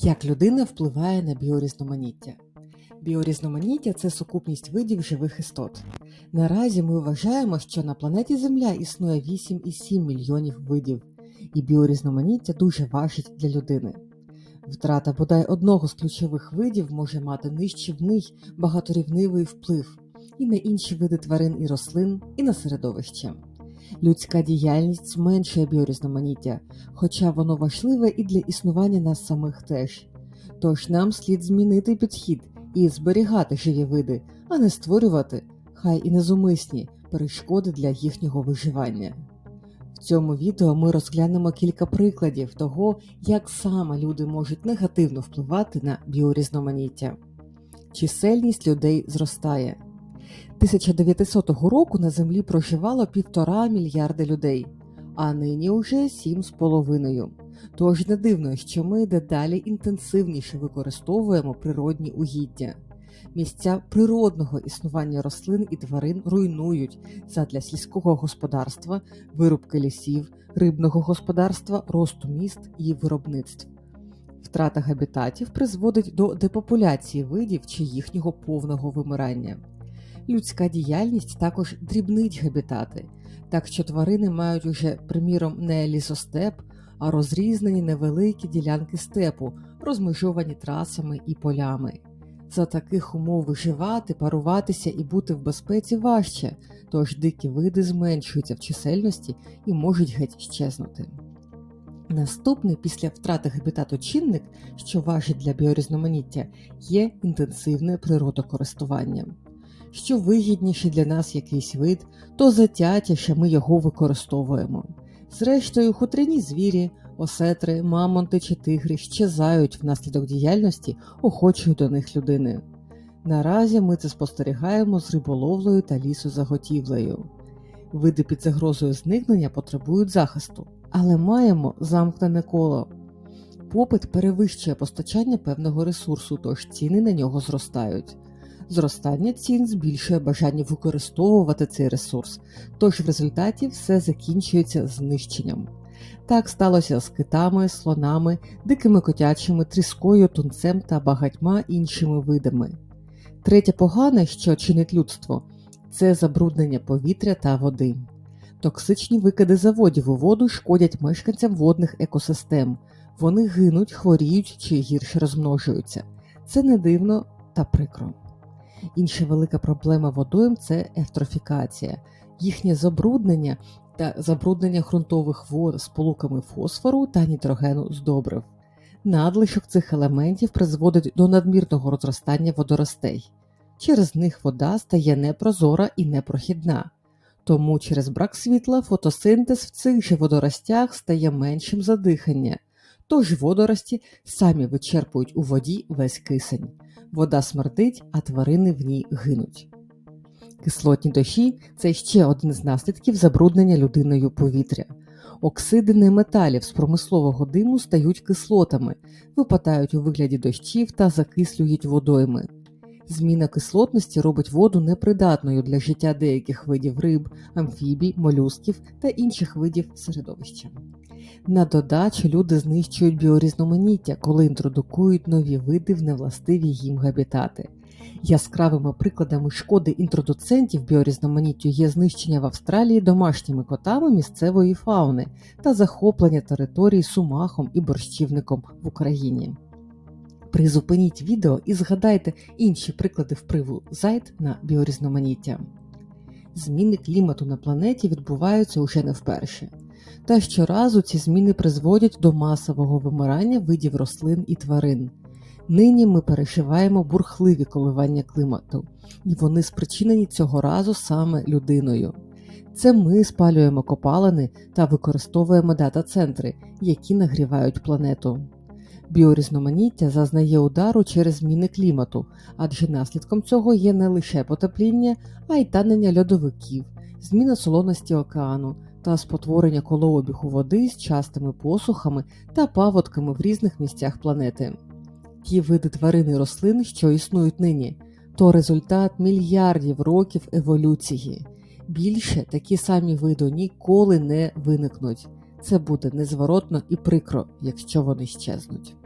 Як людина впливає на біорізноманіття? Біорізноманіття це сукупність видів живих істот. Наразі ми вважаємо, що на планеті Земля існує 8,7 мільйонів видів, і біорізноманіття дуже важить для людини. Втрата бодай одного з ключових видів може мати нищівний багаторівневий вплив і на інші види тварин і рослин, і на середовище. Людська діяльність зменшує біорізноманіття, хоча воно важливе і для існування нас самих теж. Тож нам слід змінити підхід і зберігати живі види, а не створювати, хай і незумисні, перешкоди для їхнього виживання. В цьому відео ми розглянемо кілька прикладів того, як саме люди можуть негативно впливати на біорізноманіття. Чисельність людей зростає. 1900 року на землі проживало півтора мільярди людей, а нині уже 7,5. Тож не дивно, що ми дедалі інтенсивніше використовуємо природні угіддя. Місця природного існування рослин і тварин руйнують задля сільського господарства, вирубки лісів, рибного господарства, росту міст і виробництв. Втрата габітатів призводить до депопуляції видів чи їхнього повного вимирання. Людська діяльність також дрібнить габітати, так що тварини мають уже, приміром, не лісостеп, а розрізнені невеликі ділянки степу, розмежовані трасами і полями. За таких умов виживати, паруватися і бути в безпеці важче, тож дикі види зменшуються в чисельності і можуть геть щезнути. Наступний після втрати габітату чинник, що важить для біорізноманіття, є інтенсивне природокористування. Що вигідніше для нас якийсь вид, то затятіше ми його використовуємо. Зрештою, хутряні звірі, осетри, мамонти чи тигри щезають внаслідок діяльності охочої до них людини. Наразі ми це спостерігаємо з риболовлею та лісозаготівлею. Види під загрозою зникнення потребують захисту, але маємо замкнене коло. Попит перевищує постачання певного ресурсу, тож ціни на нього зростають. Зростання цін збільшує бажання використовувати цей ресурс, тож в результаті все закінчується знищенням. Так сталося з китами, слонами, дикими котячими, тріскою, тунцем та багатьма іншими видами. Третє погане, що чинить людство, це забруднення повітря та води. Токсичні викиди заводів у воду шкодять мешканцям водних екосистем. Вони гинуть, хворіють чи гірше розмножуються. Це не дивно та прикро. Інша велика проблема водойм це ефтрофікація, їхнє забруднення та забруднення ґрунтових вод сполуками фосфору та нітрогену з добрив. Надлишок цих елементів призводить до надмірного розростання водоростей. Через них вода стає непрозора і непрохідна. Тому через брак світла фотосинтез в цих же водоростях стає меншим за дихання, тож водорості самі вичерпують у воді весь кисень. Вода смердить, а тварини в ній гинуть. Кислотні дощі це ще один з наслідків забруднення людиною повітря. Оксиди неметалів з промислового диму стають кислотами, випадають у вигляді дощів та закислюють водойми. Зміна кислотності робить воду непридатною для життя деяких видів риб, амфібій, молюсків та інших видів середовища. На додачу люди знищують біорізноманіття, коли інтродукують нові види в невластиві їм габітати. Яскравими прикладами шкоди інтродуцентів біорізноманіттю є знищення в Австралії домашніми котами місцевої фауни та захоплення територій сумахом і борщівником в Україні. Призупиніть відео і згадайте інші приклади впливу зайд на біорізноманіття. Зміни клімату на планеті відбуваються уже не вперше. Та щоразу ці зміни призводять до масового вимирання видів рослин і тварин. Нині ми переживаємо бурхливі коливання клімату, і вони спричинені цього разу саме людиною. Це ми спалюємо копалини та використовуємо дата-центри, які нагрівають планету. Біорізноманіття зазнає удару через зміни клімату, адже наслідком цього є не лише потепління, а й танення льодовиків, зміна солоності океану та спотворення колообігу води з частими посухами та паводками в різних місцях планети. Ті види тварин і рослин, що існують нині, то результат мільярдів років еволюції. Більше такі самі види ніколи не виникнуть. Це буде незворотно і прикро, якщо вони щезнуть.